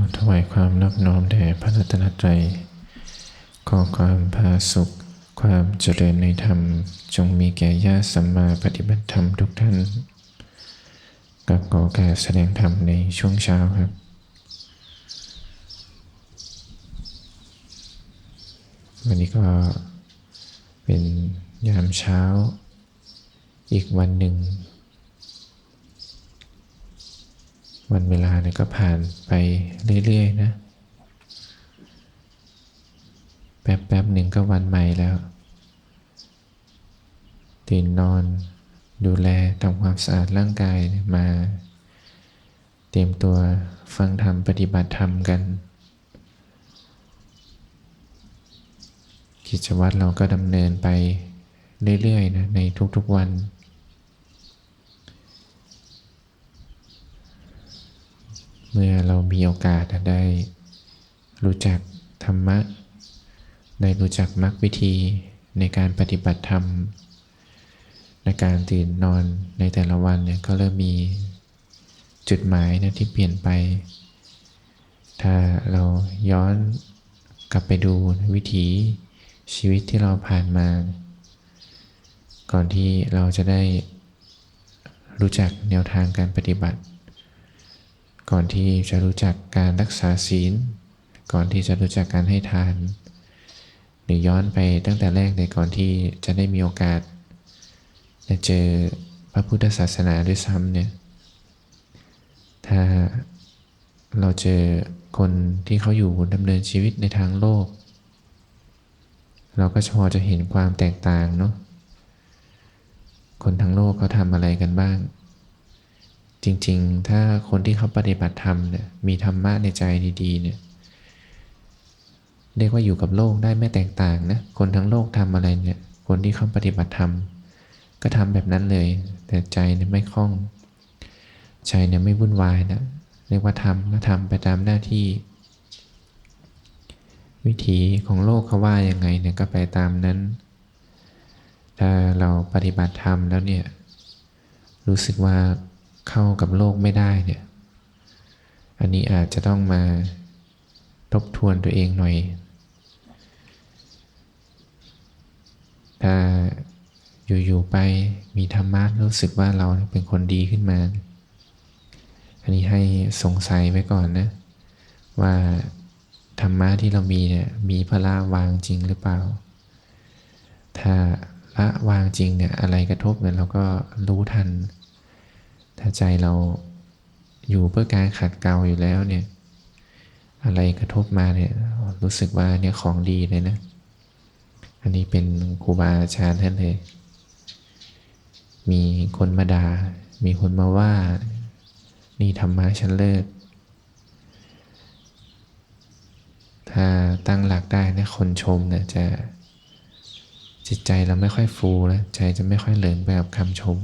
อถวายความนอบน้อมแด่พระรัตนตรัย ขอความพาสุข ความเจริญในธรรม จงมีแก่ญาติสัมมาปฏิบัติธรรมทุกท่านกับขอการแสดงธรรมในช่วงเช้าครับวันนี้ก็เป็นยามเช้าอีกวันหนึ่ง วันเวลาเนี่ยก็ผ่านไปเรื่อยๆนะ แป๊บๆหนึ่งก็วันใหม่แล้ว ตื่นนอนดูแลทำความสะอาดร่างกายมา เตรียมตัวฟังธรรมปฏิบัติธรรมกัน กิจวัตรเราก็ดำเนินไปเรื่อยๆนะในทุกๆวัน เมื่อเรามีโอกาสได้รู้จักธรรมะ ได้รู้จักมรรควิธีในการปฏิบัติธรรม ในการตื่นนอนในแต่ละวันเนี่ยก็เริ่มมีจุดหมายนะที่เปลี่ยนไป ถ้าเราย้อนกลับไปดูวิถีชีวิตที่เราผ่านมา ก่อนที่เราจะได้รู้จักแนวทางการปฏิบัติ ก่อนที่จะรู้จักการรักษาศีล ก่อนที่จะรู้จักการให้ทาน หรือย้อนไปตั้งแต่แรกเลยก่อนที่จะได้มีโอกาสได้เจอพระพุทธศาสนาด้วยซ้ำเนี่ยถ้าเราเจอคนที่เขาอยู่ดำเนินชีวิตในทางโลก เราก็พอจะเห็นความแตกต่างเนาะคนทั้งโลกเขาทำอะไรกันบ้าง จริงๆ ถ้าคนที่เขาปฏิบัติธรรมเนี่ยมีธรรมะในใจดีๆเนี่ยเรียกว่าอยู่กับโลกได้ไม่แตกต่างนะคนทั้งโลกทำอะไรเนี่ยคนที่เขาปฏิบัติธรรมก็ทำแบบนั้นเลย แต่ใจเนี่ยไม่คล่อง ใจเนี่ยไม่วุ่นวายนะเรียกว่าทำก็ทำไปตามหน้าที่ วิถีของโลกเขาว่ายังไงเนี่ยก็ไปตามนั้น ถ้าเราปฏิบัติธรรมแล้วเนี่ยรู้สึกว่า เข้ากับโลกไม่ได้เนี่ย อันนี้อาจจะต้องมาทบทวนตัวเองหน่อย ถ้าอยู่ ๆ ไปมีธรรมะรู้สึกว่าเราเป็นคนดีขึ้นมา อันนี้ให้สงสัยไว้ก่อนนะ ว่าธรรมะที่เรามีเนี่ยมีพละวางจริงหรือเปล่า ถ้าละวางจริงเนี่ยอะไรกระทบเนี่ยเราก็รู้ทัน ถ้าใจเราอยู่เพื่อการขัดเกลาอยู่แล้วเนี่ย อะไรกระทบมาเนี่ยรู้สึกว่าเนี่ยของดีเลยนะ อันนี้เป็นครูบาอาจารย์ท่านเลย มีคนมาดา่ามีคนมาว่า นี่ธรรมะชั้นเลิศถ้าตั้งหลักได้นะคนชมเนี่ยจะจิตใจเราไม่ค่อยฟูแล้วใจจะไม่ค่อยเหลิงไปกับคำชม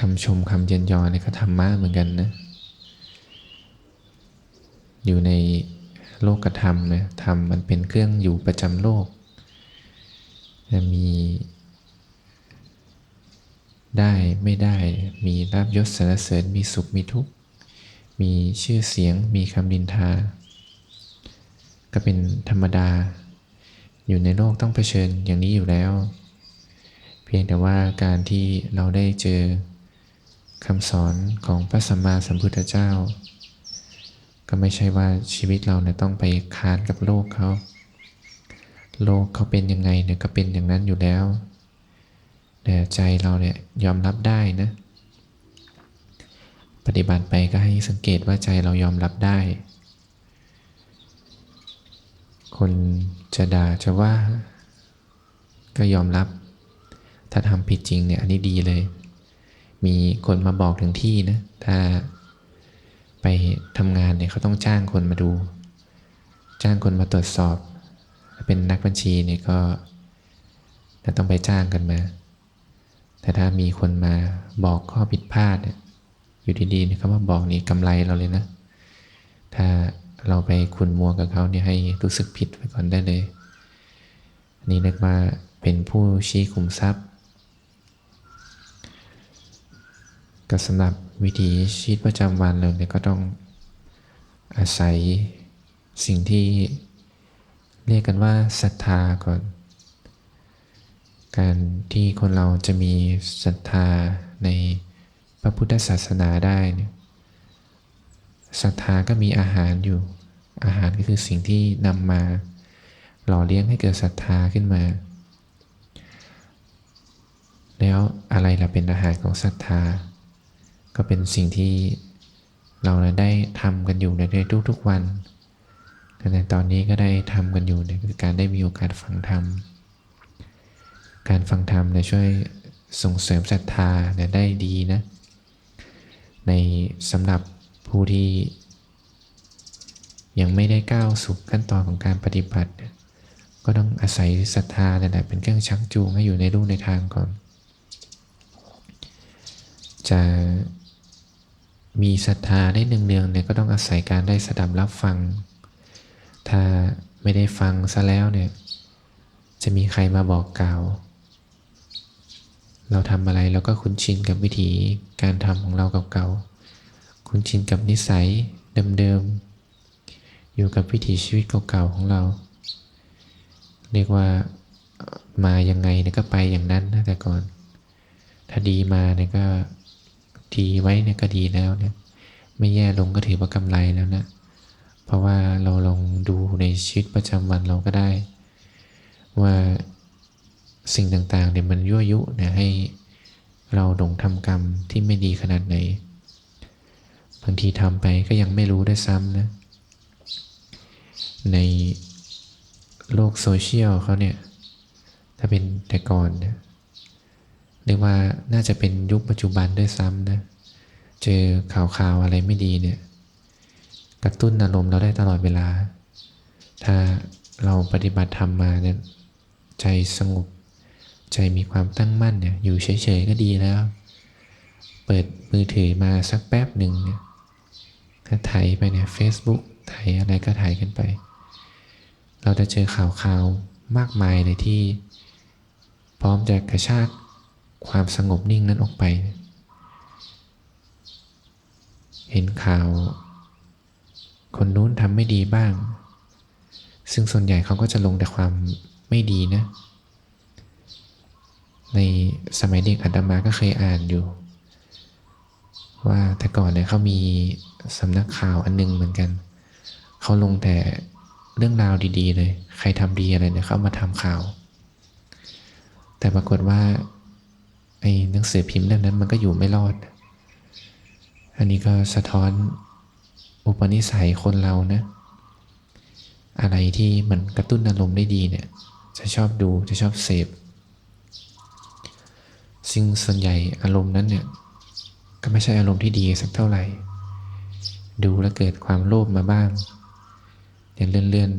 คำชมคำเย็นยอนี่ก็ธรรมะเหมือนกันนะ อยู่ในโลกธรรมนะธรรมมันเป็นเครื่องอยู่ประจำโลกจะมีได้ไม่ได้มีลาบยศสรรเสริญมีสุขมีทุกข์ มีชื่อเสียงมีคำดินทา ก็เป็นธรรมดา อยู่ในโลกต้องเผชิญอย่างนี้อยู่แล้ว เพียงแต่ว่าการที่เราได้เจอ คำสอนของพระสัมมาสัมพุทธเจ้า ก็ไม่ใช่ว่าชีวิตเราเนี่ยต้องไปค้านกับโลกเขา โลกเขาเป็นยังไงเนี่ยก็เป็นอย่างนั้นอยู่แล้วแต่ใจเราเนี่ยยอมรับได้นะ ปฏิบัติไปก็ให้สังเกตว่าใจเรายอมรับได้ คนจะด่าจะว่าก็ยอมรับ ถ้าทำผิดจริงเนี่ยอันนี้ดีเลย มีคนมาบอกถึงที่นะ ถ้าไปทำงานเนี่ยเขาต้องจ้างคนมาดู จ้างคนมาตรวจสอบ เป็นนักบัญชีเนี่ยก็ต้องไปจ้างกันมา แต่ถ้ามีคนมาบอกข้อผิดพลาดเนี่ยอยู่ดีๆเนี่ยเขามาบอกนี่กำไรเราเลยนะ ถ้าเราไปขุนมัวกับเขาเนี่ยให้รู้สึกผิดไว้ก่อนได้เลย นี่เรียกว่าเป็นผู้ชี้คุมทรัพย์ ก็สำหรับวิถีชีวิตประจำวันเราเนี่ยก็ต้องอาศัยสิ่งที่เรียกกันว่าศรัทธาก่อน การที่คนเราจะมีศรัทธาในพระพุทธศาสนาได้เนี่ยศรัทธาก็มีอาหารอยู่ อาหารก็คือสิ่งที่นำมาหล่อเลี้ยงให้เกิดศรัทธาขึ้นมา แล้วอะไรล่ะเป็นอาหารของศรัทธา ก็เป็นสิ่งที่เราได้ทำกันอยู่ในทุกๆวันในตอนนี้ก็ได้ทำกันอยู่เนี่ยคือการได้มีโอกาสฟังธรรม การฟังธรรมเนี่ยช่วยส่งเสริมศรัทธาเนี่ยได้ดีนะ ในสำหรับผู้ที่ยังไม่ได้ก้าวสู่ขั้นตอนของการปฏิบัติ ก็ต้องอาศัยศรัทธาเนี่ยแหละเป็นเครื่องชักจูงให้อยู่ในรูในทางก่อน จะ มีศรัทธาได้เนืองๆเนี่ยก็ต้องอาศัยการได้สดับรับฟัง ถ้าไม่ได้ฟังซะแล้วเนี่ย จะมีใครมาบอกกล่าว เราทำอะไรเราก็คุ้นชินกับวิธีการทำของเราเก่าๆ คุ้นชินกับนิสัยเดิมๆ อยู่กับวิถีชีวิตเก่าๆของเรา เรียกว่ามายังไงเนี่ยก็ไปอย่างนั้นนะแต่ก่อน ถ้าดีมาเนี่ยก็ ดีไว้เนี่ยก็ดีแล้วเนี่ยไม่แย่ลงก็ถือว่ากำไรแล้วนะ เพราะว่าเราลองดูในชีวิตประจำวันเราก็ได้ ว่าสิ่งต่างๆเนี่ยมันยั่วยุเนี่ยให้เราหลงทำกรรมที่ไม่ดีขนาดไหน บางทีทำไปก็ยังไม่รู้ได้วยซ้ำนะ ในโลกโซเชียลเขาเนี่ย ถ้าเป็นแต่ก่อนเนี่ย เรียกว่าน่าจะเป็นยุคปัจจุบันด้วยซ้ำนะเจอข่าวข่าวอะไรไม่ดีเนี่ย กระตุ้นอารมณ์เราได้ตลอดเวลา ถ้าเราปฏิบัติธรรมมาเนี่ยใจสงบ ใจมีความตั้งมั่นเนี่ยอยู่เฉยๆก็ดีแล้ว เปิดมือถือมาสักแป๊บหนึ่งเนี่ยถ้าถ่ายไปเนี่ย Facebook ถ่ายอะไรก็ถ่ายกันไป เราจะเจอข่าวข่าวมากมายเลยที่ พร้อมจะกระชาก ความสงบนิ่งนั้นออกไป เห็นข่าว คนนู้นทำไม่ดีบ้าง ซึ่งส่วนใหญ่เขาก็จะลงแต่ความไม่ดีนะ ในสมัยเด็กอาตมาก็เคยอ่านอยู่ ว่าแต่ก่อนเนี่ยเขามีสำนักข่าวอันนึงเหมือนกัน เขาลงแต่เรื่องราวดี ๆ เลย ใครทำดีอะไรเนี่ยเขามาทำข่าว แต่ปรากฏว่า ไอ้หนังสือพิมพ์เล่มนั้นมันก็อยู่ไม่รอด อันนี้ก็สะท้อนอุปนิสัยคนเรานะ อะไรที่มันกระตุ้นอารมณ์ได้ดีเนี่ย จะชอบดูจะชอบเสพซึ่งส่วนใหญ่อารมณ์นั้นเนี่ย ก็ไม่ใช่อารมณ์ที่ดีสักเท่าไหร่ ดูแล้วเกิดความโลภมาบ้างอย่างเลื่อนเลื่อน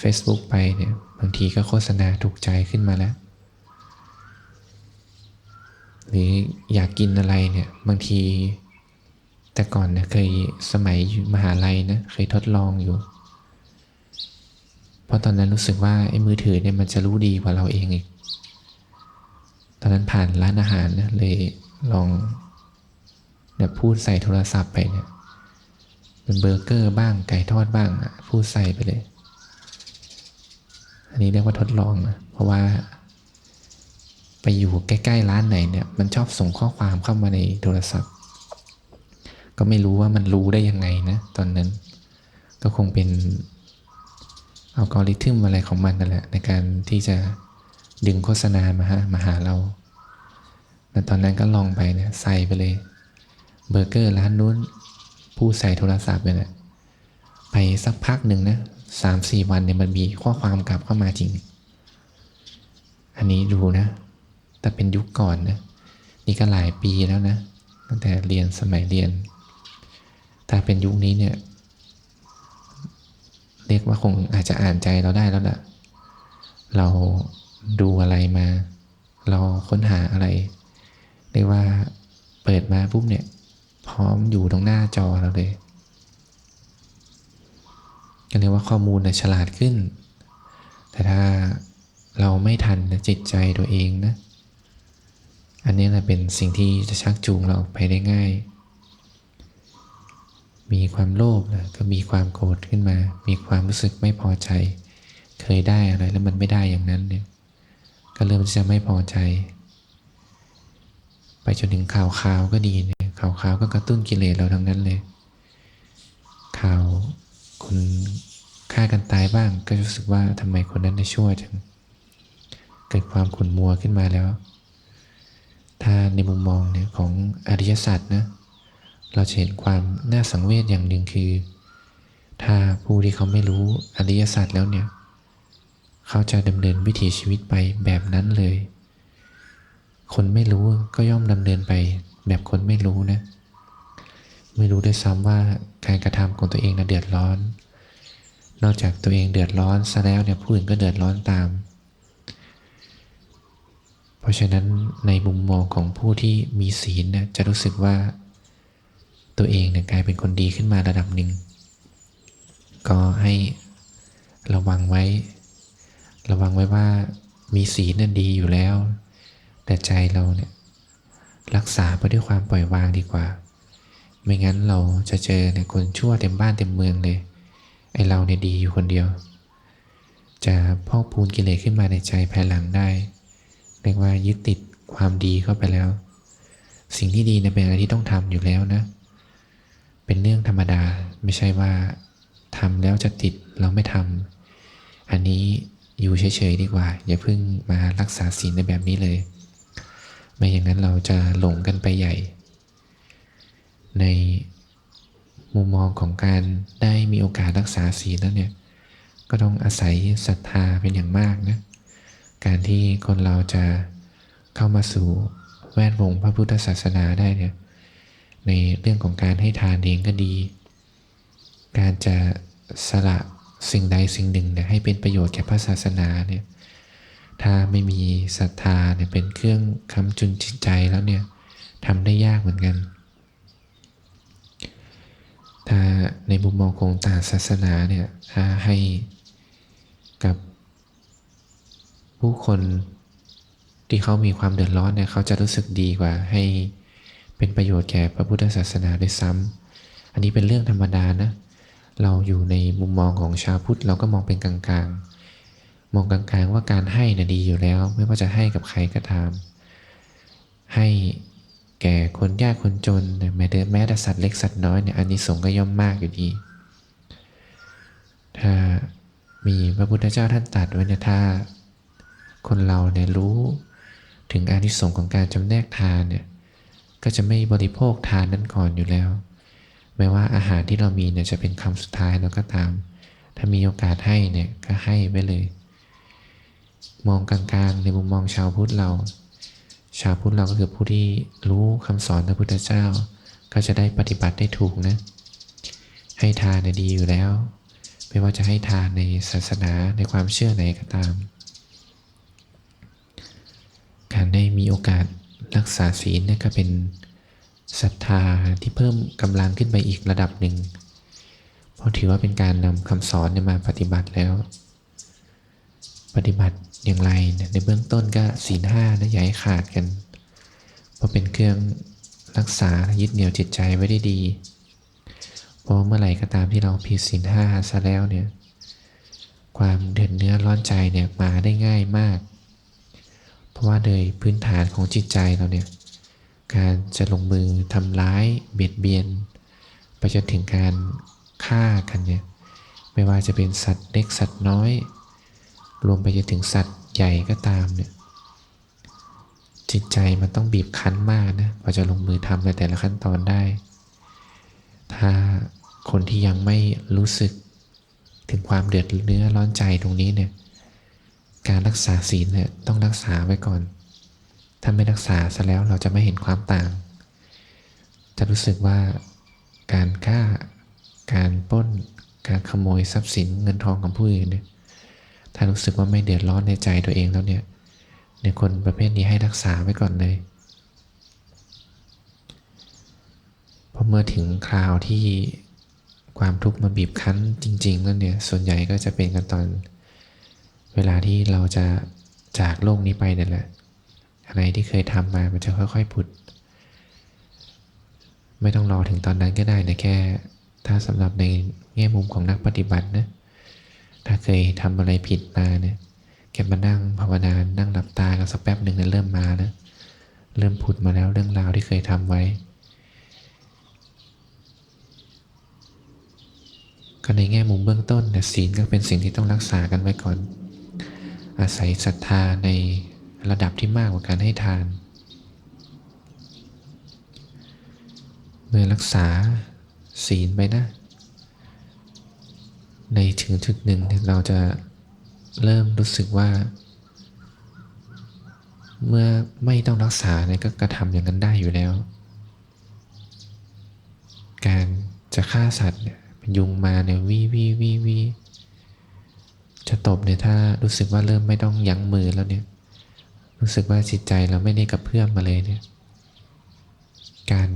Facebook ไปเนี่ย บางทีก็โฆษณาถูกใจขึ้นมาแล้ว หรืออยากกินอะไรเนี่ยบางที แต่ก่อนเนี่ยเคยสมัยอยู่มหาลัยนะเคยทดลองอยู่ เพราะตอนนั้นรู้สึกว่าไอ้มือถือเนี่ยมันจะรู้ดีกว่าเราเองอีกตอนนั้นผ่านร้านอาหารนะเลยลองเนี่ยพูดใส่โทรศัพท์ไปเนี่ยเป็นเบอร์เกอร์บ้างไก่ทอดบ้างอะพูดใส่ไปเลย อันนี้เรียกว่าทดลองนะเพราะว่า ไปอยู่ใกล้ๆร้านไหนเนี่ย มันชอบส่งข้อความเข้ามาในโทรศัพท์ ก็ไม่รู้ว่ามันรู้ได้ยังไงนะตอนนั้น ก็คงเป็นอัลกอริทึมอะไรของมันนั่นแหละ ในการที่จะดึงโฆษณามาฮะมาหาเราแต่ตอนนั้นก็ลองไปเนี่ยใส่ไปเลย เบอร์เกอร์ร้านนู้น ผู้ใส่โทรศัพท์เนี่ยไปสักพักหนึ่งนะสามสี่วันเนี่ยมันมีข้อความกลับเข้ามาจริง อันนี้ดูนะ แต่เป็นยุคก่อนนะนี่ก็หลายปีแล้วนะตั้งแต่เรียนสมัยเรียน ถ้าเป็นยุคนี้เนี่ย เรียกว่าคงอาจจะอ่านใจเราได้แล้วล่ะ เราดูอะไรมา เราค้นหาอะไร เรียกว่าเปิดมาปุ๊บเนี่ย พร้อมอยู่ตรงหน้าจอเราเลยก็เรียกว่าข้อมูลนี่ยฉลาดขึ้น แต่ถ้าเราไม่ทันจิตใจตัวเองนะ อันนี้แหละเป็นสิ่งที่จะชักจูงเราไปได้ง่าย มีความโลภนะก็มีความโกรธขึ้นมา มีความรู้สึกไม่พอใจ เคยได้อะไรแล้วมันไม่ได้อย่างนั้นเนี่ย ก็เริ่มที่จะไม่พอใจ ไปจนถึงข่าวข่าวก็ดีเนี่ยข่าวข่าวก็กระตุ้นกิเลสเราทั้งนั้นเลย ข่าวคนฆ่ากันตายบ้างก็รู้สึกว่าทำไมคนนั้นได้ชั่วจัง เกิดความขุ่นมัวขึ้นมาแล้ว ถ้าในมุมมองเนี่ยของอริยสัจนะเราจะเห็นความน่าสังเวชอย่างหนึ่งคือ ถ้าผู้ที่เขาไม่รู้อริยสัจแล้วเนี่ยเขาจะดำเนินวิถีชีวิตไปแบบนั้นเลย คนไม่รู้ก็ย่อมดำเนินไปแบบคนไม่รู้นะ ไม่รู้ด้วยซ้ำว่าการกระทำของตัวเองนะเดือดร้อน นอกจากตัวเองเดือดร้อนซะแล้วเนี่ยผู้อื่นก็เดือดร้อนตามเราะฉะนั้นในมุมมองของผู้ที่มีศีลนี่ยจะรู้สึกว่าตัวเองเนี่ยกลายเป็นคนดีขึ้นมาระดับหนึ่ง ก็ให้ระวังไว้ ระวังไว้ว่ามีศีลนั่นดีอยู่แล้ว แต่ใจเราเนี่ยรักษาไปด้วยความปล่อยวางดีกว่า ไม่งั้นเราจะเจอเนี่ยคนชั่วเต็มบ้านเต็มเมืองเลย ไอเราเนี่ยดีอยู่คนเดียว จะพอกพูนกิเลสขึ้นมาในใจภายหลังได้ รียกว่ายึดติดความดีเข้าไปแล้ว สิ่งที่ดีนี่ยเป็นอะไรที่ต้องทำอยู่แล้วนะ เป็นเรื่องธรรมดาไม่ใช่ว่าทำแล้วจะติดเราไม่ทำอันนี้อยู่เฉยๆดีกว่า อย่าเพิ่งมารักษาศีลในแบบนี้เลย ไม่อย่างนั้นเราจะหลงกันไปใหญ่ ในมุมมองของการได้มีโอกาสรักษาศีลแล้วเนี่ยก็ต้องอาศัยศรัทธาเป็นอย่างมากนะ การที่คนเราจะเข้ามาสู่แวดวงพระพุทธศาสนาได้เนี่ยในเรื่องของการให้ทานเองก็ดี การจะสละสิ่งใดสิ่งหนึ่งเนี่ยให้เป็นประโยชน์แก่พระศาสนาเนี่ยถ้าไม่มีศรัทธาเนี่ยเป็นเครื่องค้ำจุนจิตใจแล้วเนี่ยทำได้ยากเหมือนกัน ถ้าในมุมมองของต่างศาสนาเนี่ยถ้าให้กับ ผู้คนที่เขามีความเดือดร้อนเนี่ยเขาจะรู้สึกดีกว่า ให้เป็นประโยชน์แก่พระพุทธศาสนาด้วยซ้ำอันนี้เป็นเรื่องธรรมดานะ เราอยู่ในมุมมองของชาวพุทธเราก็มองเป็นกลางๆ มองกลางๆว่าการให้นะ่ะดีอยู่แล้ว ไม่ว่าจะให้กับใครก็ตาม ให้แก่คนยากคนจนแม้แต่แม้แต่สัตว์เล็กสัตว์น้อยเนี่ยอันนี้สงส์ก็ย่อมมากอยู่ดี ถ้ามีพระพุทธเจ้าท่านตรัสไว้เนี่ยถ้า คนเราเนี่ยรู้ถึงอานิสงส์ของการจำแนกทานเนี่ยก็จะไม่บริโภคทานนั้นก่อนอยู่แล้ว แม้ว่าอาหารที่เรามีเนี่ยจะเป็นคำสุดท้ายแล้วก็ตาม ถ้ามีโอกาสให้เนี่ยก็ให้ไปเลย มองกลางๆในมุมมองชาวพุทธเรา ชาวพุทธเราก็คือผู้ที่รู้คำสอนพระพุทธเจ้า ก็จะได้ปฏิบัติได้ถูกนะ ให้ทานเนี่ยดีอยู่แล้ว ไม่ว่าจะให้ทานในศาสนาในความเชื่อไหนก็ตาม ได้มีโอกาสรักษาศีลนี่ก็เป็นศรัทธาที่เพิ่มกำลังขึ้นไปอีกระดับหนึ่ง เพราะถือว่าเป็นการนำคำสอนนมาปฏิบัติแล้ว ปฏิบัติอย่างไรนในเบื้องต้นก็ศีลห้านะอย่าให้ขาดกัน เพราะเป็นเครื่องรักษายึดเหนี่ยวจิตใจไว้ได้ดี เพราะเมื่อไหร่ก็ตามที่เราผิดศีลห้าซะแล้วเนี่ย ความเดือดเนื้อร้อนใจเนี่ยมาได้ง่ายมาก ราะว่าโดยพื้นฐานของจิตใจเราเนี่ย การจะลงมือทำร้ายเบียดเบียน ไปจนถึงการฆ่ากันเนี่ย ไม่ว่าจะเป็นสัตว์เล็กสัตว์น้อย รวมไปจนถึงสัตว์ใหญ่ก็ตามเนี่ย จิตใจมันต้องบีบคั้นมากนะกว่าจะลงมือทำในแต่ละขั้นตอนได้ ถ้าคนที่ยังไม่รู้สึกถึงความเดือดเนื้อร้อนใจตรงนี้เนี่ย การรักษาศีลเนี่ยต้องรักษาไว้ก่อน ถ้าไม่รักษาซะแล้วเราจะไม่เห็นความต่าง จะรู้สึกว่าการฆ่า การป้น การขโมยทรัพย์สินเงินทองของผู้อื่นเนี่ย ถ้ารู้สึกว่าไม่เดือดร้อนในใจตัวเองแล้วเนี่ย ในคนประเภทนี้ให้รักษาไว้ก่อนเลยพอเมื่อถึงคราวที่ความทุกข์มาบีบคั้นจริง ๆ แล้วเนี่ย ส่วนใหญ่ก็จะเป็นกันตอน เวลาที่เราจะจากโลกนี้ไปนั่นแหละ อะไรที่เคยทำมามันจะค่อยๆผุด ไม่ต้องรอถึงตอนนั้นก็ได้นะแค่ ถ้าสำหรับในแง่มุมของนักปฏิบัตินะ ถ้าเคยทำอะไรผิดมาเนี่ยแกมานั่งภาวนา นั่งหลับตากันสักแป๊บหนึ่งเนี่ยเริ่มมานะเริ่มผุดมาแล้วเรื่องราวที่เคยทำไว้ ก็ในแง่มุมเบื้องต้นเนี่ยศีลก็เป็นสิ่งที่ต้องรักษากันไว้ก่อน อาศัยศรัทธาในระดับที่มากกว่าการให้ทาน เมื่อรักษาศีลไปนะ ในถึงจุดหนึ่งเนี่ยเราจะเริ่มรู้สึกว่า เมื่อไม่ต้องรักษาเนี่ยก็กระทำอย่างนั้นได้อยู่แล้ว การจะฆ่าสัตว์เนี่ยยุงมาเนี่ยวีวีวีวี จะตบเนี่ยถ้ารู้สึกว่าเริ่มไม่ต้องยั้งมือแล้วเนี่ย รู้สึกว่าจิตใจเราไม่ได้กระเพื่อมมาเลยเนี่ย การ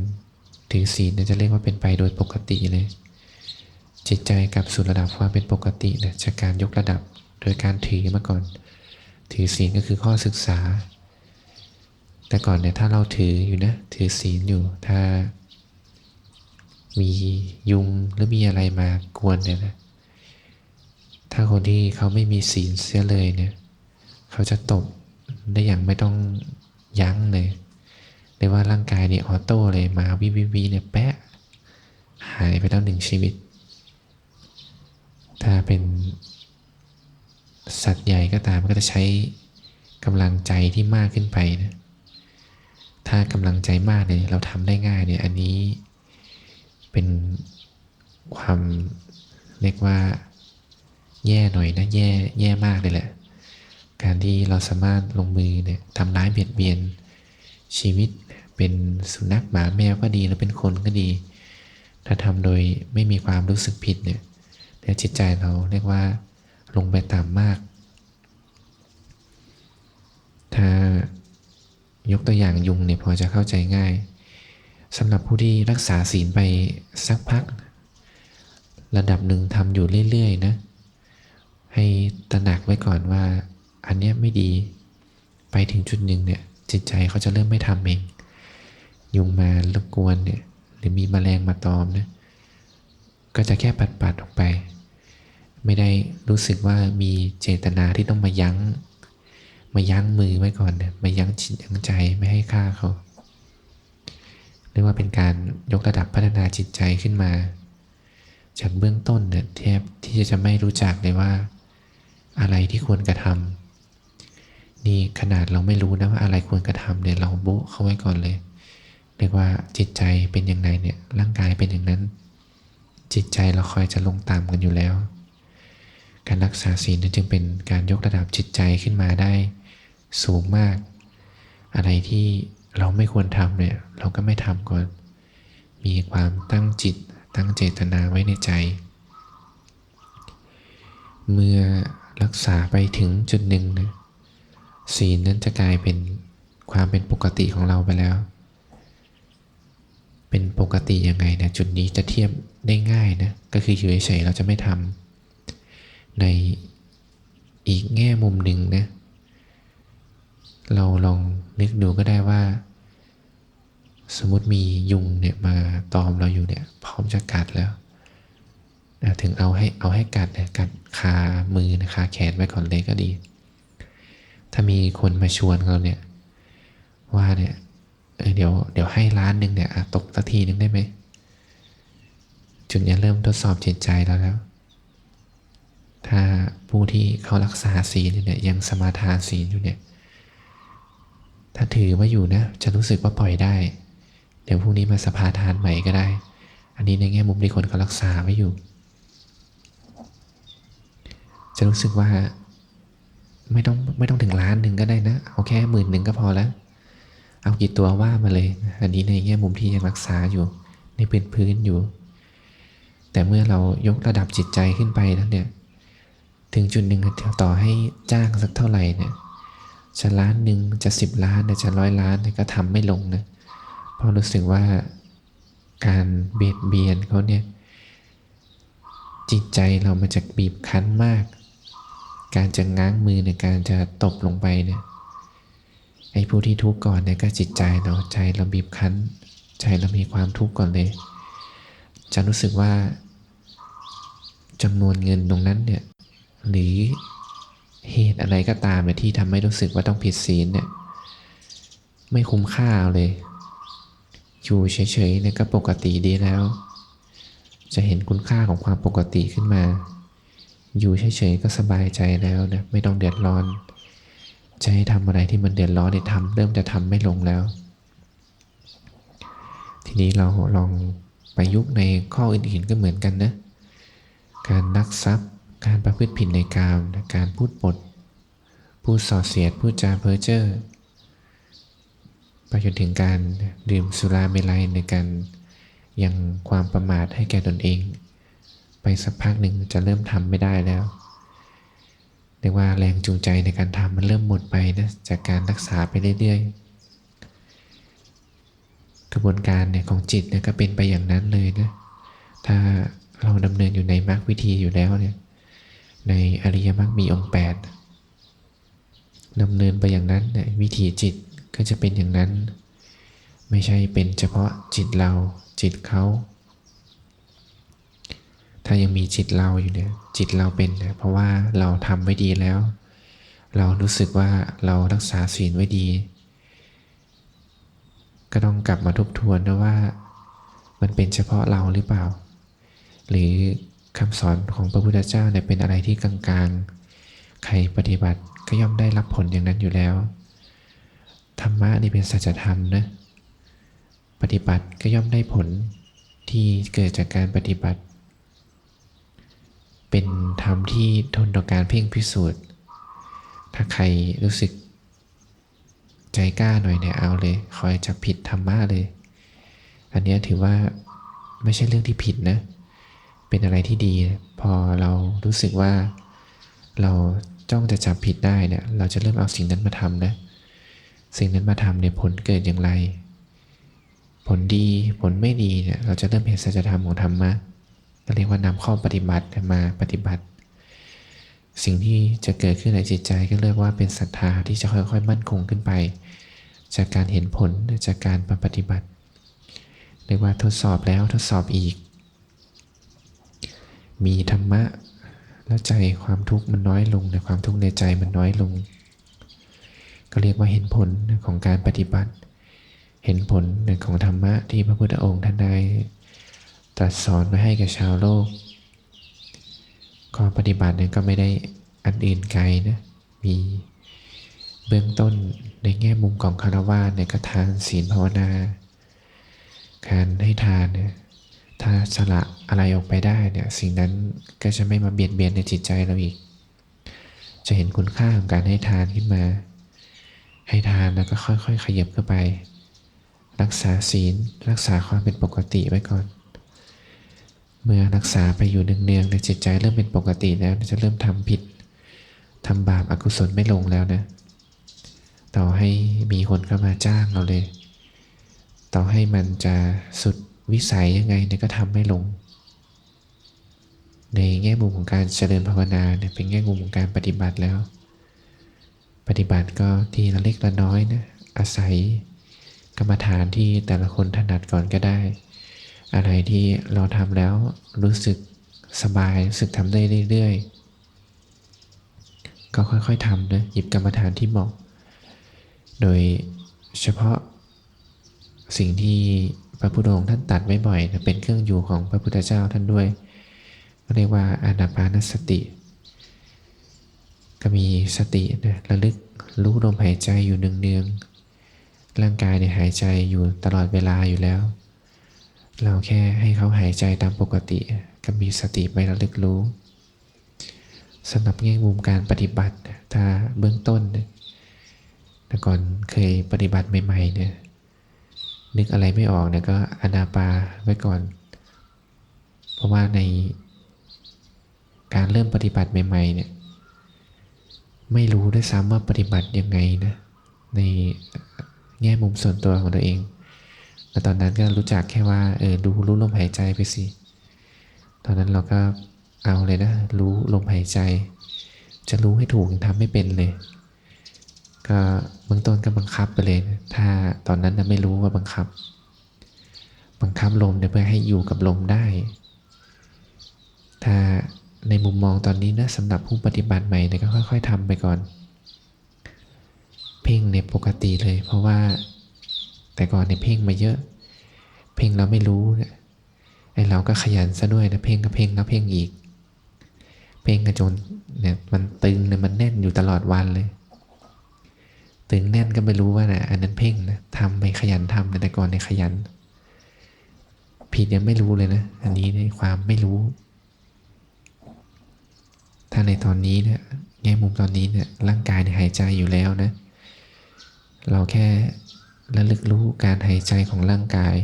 ถือศีลเนี่ยจะเรียกว่าเป็นไปโดยปกติเลย จิตใจกลับสู่ระดับความเป็นปกติเนี่ยจากการยกระดับโดยการถือมาก่อน ถือศีลก็คือข้อศึกษา แต่ก่อนเนี่ยถ้าเราถืออยู่นะถือศีลอยู่ถ้ามียุงหรือมีอะไรมากวนเนี่ยนะ ถ้าคนที่เขาไม่มีศีลเสียเลยเนี่ยเขาจะตบได้อย่างไม่ต้องยั้งเลยเรียกว่าร่างกายเนี่ยออโต้เลยมาวิวิวีเนี่ยแปะหายไปแล้วหนึ่งชีวิต ถ้าเป็นสัตว์ใหญ่ก็ตามก็จะใช้กำลังใจที่มากขึ้นไปนะถ้ากำลังใจมากเนี่ยเราทำได้ง่ายเนี่ยอันนี้เป็นความเรียกว่า แย่หน่อยนะแย่แย่มากเลยแหละ การที่เราสามารถลงมือเนี่ยทำร้ายเบียดเบียนชีวิตเป็นสุนัขหมาแมวก็ดีหรือเป็นคนก็ดี ถ้าทำโดยไม่มีความรู้สึกผิดเนี่ยแต่จิตใจเราเรียกว่าลงไปต่ำมาก ถ้ายกตัวอย่างยุงเนี่ยพอจะเข้าใจง่ายสำหรับผู้ที่รักษาศีลไปสักพัก ระดับหนึ่งทำอยู่เรื่อยๆนะ ให้ตระหนักไว้ก่อนว่า อันเนี้ยไม่ดี ไปถึงจุดหนึ่งเนี่ยจิตใจเขาจะเริ่มไม่ทำเอง ยุงมารบกวนเนี่ยหรือมีแมลงมาตอมนี่ยก็จะแค่ปัดๆออกไป ไม่ได้รู้สึกว่ามีเจตนาที่ต้องมายัง้ง มายั้งมือไว้ก่อนเนี่ยมายั้งจิตยั้งใจไม่ให้ฆ่าเขาเรียกว่าเป็นการยกระดับพัฒนาจิตใจขึ้นมา จากเบื้องต้นเนี่ยแทบที่จะไม่รู้จักเลยว่า อะไรที่ควรกระทำนี่ขนาดเราไม่รู้นะว่าอะไรควรกระทำเนี่ยเราโบ๊ะเข้าไว้ก่อนเลย เรียกว่าจิตใจเป็นอย่างไรเนี่ยร่างกายเป็นอย่างนั้น จิตใจเราคอยจะลงต่ำกันอยู่แล้ว การรักษาศีลนั้นจึงเป็นการยกระดับจิตใจขึ้นมาได้สูงมาก อะไรที่เราไม่ควรทำเนี่ยเราก็ไม่ทำก่อน มีความตั้งจิตตั้งเจตนาไว้ในใจ เมื่อ รักษาไปถึงจุดหนึ่งนะศีลนั้นจะกลายเป็นความเป็นปกติของเราไปแล้ว เป็นปกติยังไงนะจุดนี้จะเทียบได้ง่ายนะก็คืออยู่เฉยๆเราจะไม่ทำในอีกแง่มุมหนึ่งนะเราลองนึกดูก็ได้ว่า สมมติมียุงเนี่ยมาตอมเราอยู่เนี่ยพร้อมจะกัดแล้ว ถึงเอาให้เอาให้กัดนี่ยกัดคามือนะคาแขนไว้ก่อนเลยก็ดี ถ้ามีคนมาชวนเราเนี่ย ว่าเนี่ยเเดี๋ยวเดี๋ยวให้ล้านหนึ่งเนี่ยตกสักทีหนึ่งได้ไหมจุดนี้เริ่มทดสอบจิตใจแล้วแล้ว ถ้าผู้ที่เขารักษาศีลเนี่ยยังสมาทานศีลอยู่เนี่ย ถ้าถือมาอยู่นะจะรู้สึกว่าปล่อยได้ เดี๋ยวพรุ่งนี้มาสภาทานใหม่ก็ได้ อันนี้ในแง่มุมที่คนเขารักษาไว้อยู่ จะรู้สึกว่า ไม่ต้องไม่ต้องถึงล้านหนึ่งก็ได้นะ เอาแค่หมื่นหนึ่งก็พอแล้ว เอากี่ตัวว่ามาเลย อันนี้ในแง่มุมที่ยังรักษาอยู่ ในพื้นพื้นอยู่ แต่เมื่อเรายกระดับจิตใจขึ้นไปแล้วเนี่ย ถึงจุดหนึ่งต่อให้จ้างสักเท่าไหร่เนี่ยจะล้านหนึ่งจะสิบล้านจะร้อยล้านก็ทำไม่ลงนะเพราะรู้สึกว่าการเบียดเบียนเขาเนี่ยจิตใจเรามันจะบีบคั้นมาก การจะง้างมือในการจะตบลงไปเนี่ยไอ้ผู้ที่ทุกข์ก่อนเนี่ยก็จิตใจเราใจเราบีบคั้น ใจเรามีความทุกข์ก่อนเลย จะรู้สึกว่าจำนวนเงินตรงนั้นเนี่ยหรือเหตุอะไรก็ตามที่ทำให้รู้สึกว่าต้องผิดศีลเนี่ยไม่คุ้มค่าเลย อยู่เฉยๆเนี่ยก็ปกติดีแล้ว จะเห็นคุณค่าของความปกติขึ้นมา อยู่เฉยๆก็สบายใจแล้วนะไม่ต้องเดือดร้อน จะให้ทำอะไรที่มันเดือดร้อนเนี่ยทำเริ่มจะทำไม่ลงแล้ว ทีนี้เราลองประยุกต์ในข้ออื่นๆก็เหมือนกันนะ การนักทรัพย์ การประพฤติผิดในกามการพูดปด พูดส่อเสียด พูดจาเพ้อเจ้อไปจนถึงการดื่มสุราเมลัยในการยังความประมาทให้แก่ตนเอง ไปสักพักหนึ่งจะเริ่มทำไม่ได้แล้วเรียกว่าแรงจูงใจในการทำมันเริ่มหมดไปนะจากการรักษาไปเรื่อยๆ กระบวนการเนี่ยของจิตเนี่ยก็เป็นไปอย่างนั้นเลยนะถ้าเราดำเนินอยู่ในมรรควิธีอยู่แล้วเนี่ยในอริยมรรคมีองค์แปดดำเนินไปอย่างนั้นเนี่ยวิถีจิตก็จะเป็นอย่างนั้น ไม่ใช่เป็นเฉพาะจิตเราจิตเขา ถ้ายังมีจิตเราอยู่เนี่ย จิตเราเป็นเนี่ยเพราะว่าเราทำไว้ดีแล้ว เรารู้สึกว่าเรารักษาศีลไว้ดี ก็ต้องกลับมาทบทวนนะว่า มันเป็นเฉพาะเราหรือเปล่า หรือคำสอนของพระพุทธเจ้าเนี่ยเป็นอะไรที่กลางๆ ใครปฏิบัติก็ย่อมได้รับผลอย่างนั้นอยู่แล้ว ธรรมะนี่เป็นสัจธรรมนะ ปฏิบัติก็ย่อมได้ผลที่เกิดจากการปฏิบัติ เป็นธรรมที่ทนต่อการเพ่งพิสูจน์ ถ้าใครรู้สึกใจกล้าหน่อยเนี่ยเอาเลย คอยจับผิดธรรมะเลย อันนี้ถือว่าไม่ใช่เรื่องที่ผิดนะ เป็นอะไรที่ดี พอเรารู้สึกว่าเราจ้องจะจับผิดได้เนี่ย เราจะเริ่มเอาสิ่งนั้นมาทำนะ สิ่งนั้นมาทำเนี่ยผลเกิดอย่างไร ผลดีผลไม่ดีเนี่ย เราจะเริ่มเห็นสัจธรรมของธรรมะ ก็เรียกว่านำข้อปฏิบัติมาปฏิบัติ สิ่งที่จะเกิดขึ้นในจิตใจก็เรียกว่าเป็นศรัทธาที่จะค่อยๆ มั่นคงขึ้นไป จากการเห็นผลจากการปฏิบัติ เรียกว่าทดสอบแล้วทดสอบอีก มีธรรมะแล้วใจความทุกข์มันน้อยลงในความทุกข์ในใจมันน้อยลง ก็เรียกว่าเห็นผลของการปฏิบัติ เห็นผลของธรรมะที่พระพุทธองค์ท่านได้ ตรัสสอนไว้ให้กับชาวโลกข้อปฏิบัติเนี่ยก็ไม่ได้อันอื่นไกลนะมีเบื้องต้นในแง่มุมของคารวะเนี่ยก็ทานศีลภาวนาการให้ทานเนี่ยถ้าสละอะไรออกไปได้เนี่ยสิ่งนั้นก็จะไม่มาเบียดเบียนในจิตใจเราอีก จะเห็นคุณค่าของการให้ทานขึ้นมา ให้ทานแล้วก็ค่อยๆ ขยับเข้าไป รักษาศีล รักษาความเป็นปกติไว้ก่อน เมื่อรักษาไปอยู่เนืองๆในจิตใจเริ่มเป็นปกติแล้วจะเริ่มทำผิดทำบาปอกุศลไม่ลงแล้วนะ ต่อให้มีคนเข้ามาจ้างเราเลย ต่อให้มันจะสุดวิสัยยังไงเนี่ยก็ทำไม่ลง ในแง่มุมของการเจริญภาวนาเนี่ยเป็นแง่มุมของการปฏิบัติแล้ว ปฏิบัติก็ทีละเล็กละน้อยนะอาศัยกรรมฐานที่แต่ละคนถนัดก่อนก็ได้ อะไรที่เราทำแล้วรู้สึกสบายรู้สึกทำได้เรื่อยๆ ก็ค่อยๆทำนะหยิบกรรมฐานที่เหมาะ โดยเฉพาะสิ่งที่พระพุทธองค์ท่านตัดไว้บ่อยนะเป็นเครื่องอยู่ของพระพุทธเจ้าท่านด้วยก็เรียกว่าอานาปานสติ ก็มีสตินะระลึกรู้ลมหายใจอยู่เนืองๆร่างกายเนี่ยหายใจอยู่ตลอดเวลาอยู่แล้ว เราแค่ให้เขาหายใจตามปกติ ก็มีสติไประลึกรู้สำหรับแง่มุมการปฏิบัติ ถ้าเบื้องต้น แต่ก่อนเคยปฏิบัติใหม่ๆเนี่ยนึกอะไรไม่ออกเนี่ยก็อนาปาไว้ก่อน เพราะว่าในการเริ่มปฏิบัติใหม่ๆเนี่ยไม่รู้ด้วยซ้ำว่าปฏิบัติยังไงนะในแง่มุมส่วนตัวของตัวเอง แต่ตอนนั้นก็รู้จักแค่ว่าเออดูรู้ลมหายใจไปสิ ตอนนั้นเราก็เอาเลยนะ รู้ลมหายใจ จะรู้ให้ถูกยังทำไม่เป็นเลย ก็เบื้องต้นก็บังคับไปเลยนะถ้าตอนนั้นนะไม่รู้ว่าบังคับ บังคับลมเนี่ยเพื่อให้อยู่กับลมได้ ถ้าในมุมมองตอนนี้นะสำหรับผู้ปฏิบัติใหม่เนี่ยก็ค่อย ๆทำไปก่อน เพ่งเนี่ยปกติเลย เพราะว่า แต่ก่อนเนี่ยเพ่งมาเยอะ เพ่งเราไม่รู้เนี่ยไอเราก็ขยันซะด้วยนะเพ่งก็เพ่งแล้วเพ่งอีก เพ่งกระจนเนี่ยมันตึงเนี่ยมันแน่นอยู่ตลอดวันเลย ตึงแน่นก็ไม่รู้ว่านะอันนั้นเพ่งนะทำไปขยันทำแต่ก่อนเนี่ยขยัน ผิดยังไม่รู้เลยนะ อันนี้ในความไม่รู้ ถ้าในตอนนี้เนี่ยแง่มุมตอนนี้เนี่ยร่างกายเนี่ยหายใจอยู่แล้วนะ เราแค่ ระลึกรู้การหายใจของร่างกาย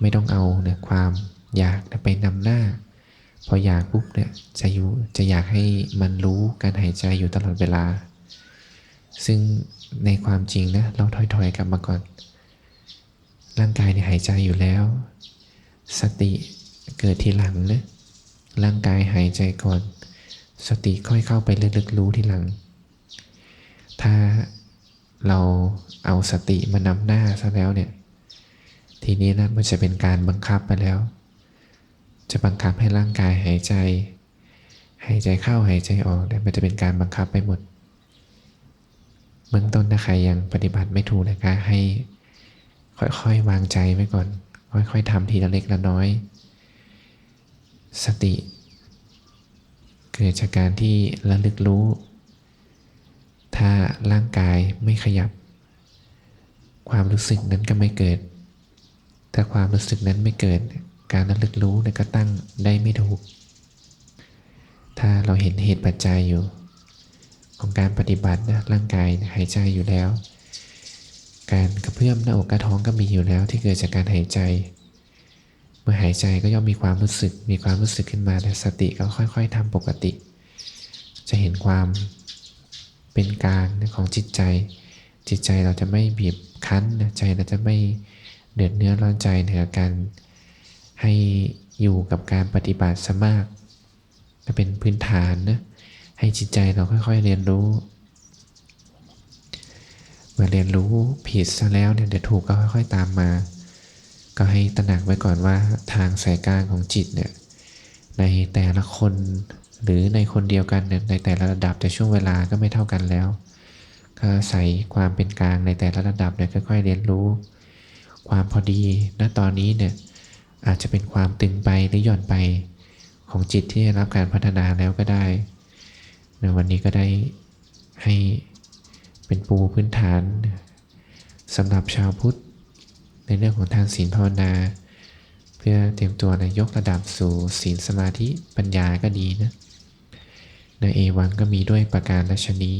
ไม่ต้องเอาเนี่ยความอยากไปนำหน้า พออยากปุ๊บเนี่ยจะอยู่จะอยากให้มันรู้การหายใจอยู่ตลอดเวลา ซึ่งในความจริงนะเราถอยๆกลับมาก่อน ร่างกายเนี่ยหายใจอยู่แล้ว สติเกิดทีหลังนะร่างกายหายใจก่อน สติค่อยเข้าไปลึกๆรู้ทีหลัง ถ้า เราเอาสติมานำหน้าซะแล้วเนี่ย ทีนี้นะมันจะเป็นการบังคับไปแล้ว จะบังคับให้ร่างกายหายใจ หายใจเข้าหายใจออกเนี่ยมันจะเป็นการบังคับไปหมดเบื้องต้นนะใครยังปฏิบัติไม่ถูกนะคะให้ค่อยๆวางใจไว้ก่อน ค่อยๆทำทีละเล็กละน้อย สติ เกิดจากการที่ระลึกรู้ ถ้าร่างกายไม่ขยับ ความรู้สึกนั้นก็ไม่เกิด ถ้าความรู้สึกนั้นไม่เกิด การระลึกรู้เนี่ยก็ตั้งได้ไม่ถูก ถ้าเราเห็นเหตุปัจจัยอยู่ ของการปฏิบัตินะร่างกายหายใจอยู่แล้ว การกระเพื่อมหน้าอกกระท้องก็มีอยู่แล้วที่เกิดจากการหายใจเมื่อหายใจก็ย่อมมีความรู้สึก มีความรู้สึกขึ้นมาแต่สติก็ค่อย ๆทำปกติ จะเห็นความ เป็นกลางของจิตใจ จิตใจเราจะไม่บีบคั้นนะใจเราจะไม่เดือดเนื้อร้อนใจในการให้อยู่กับการปฏิบัติสมากเป็นพื้นฐานนะให้จิตใจเราค่อยๆเรียนรู้ เมื่อเรียนรู้ผิดซะแล้วเนี่ยเดี๋ยวถูกก็ค่อยๆตามมา ก็ให้ตระหนักไว้ก่อนว่าทางสายกลางของจิตเนี่ยในแต่ละคน หรือในคนเดียวกันเนี่ยในแต่ละระดับแต่ช่วงเวลาก็ไม่เท่ากันแล้ว ก็ใส่ความเป็นกลางในแต่ละระดับเนี่ยค่อยๆเรียนรู้ ความพอดีณตอนนี้เนี่ยอาจจะเป็นความตึงไปหรือหย่อนไปของจิตที่ได้รับการพัฒนาแล้วก็ได้ในวันนี้ก็ได้ให้เป็นปูพื้นฐานสำหรับชาวพุทธ ในเรื่องของทางศีลภาวนา เพื่อเตรียมตัวในยกระดับสู่ศีลสมาธิปัญญาก็ดีนะ ในเอวังก็มีด้วยประการราชนี้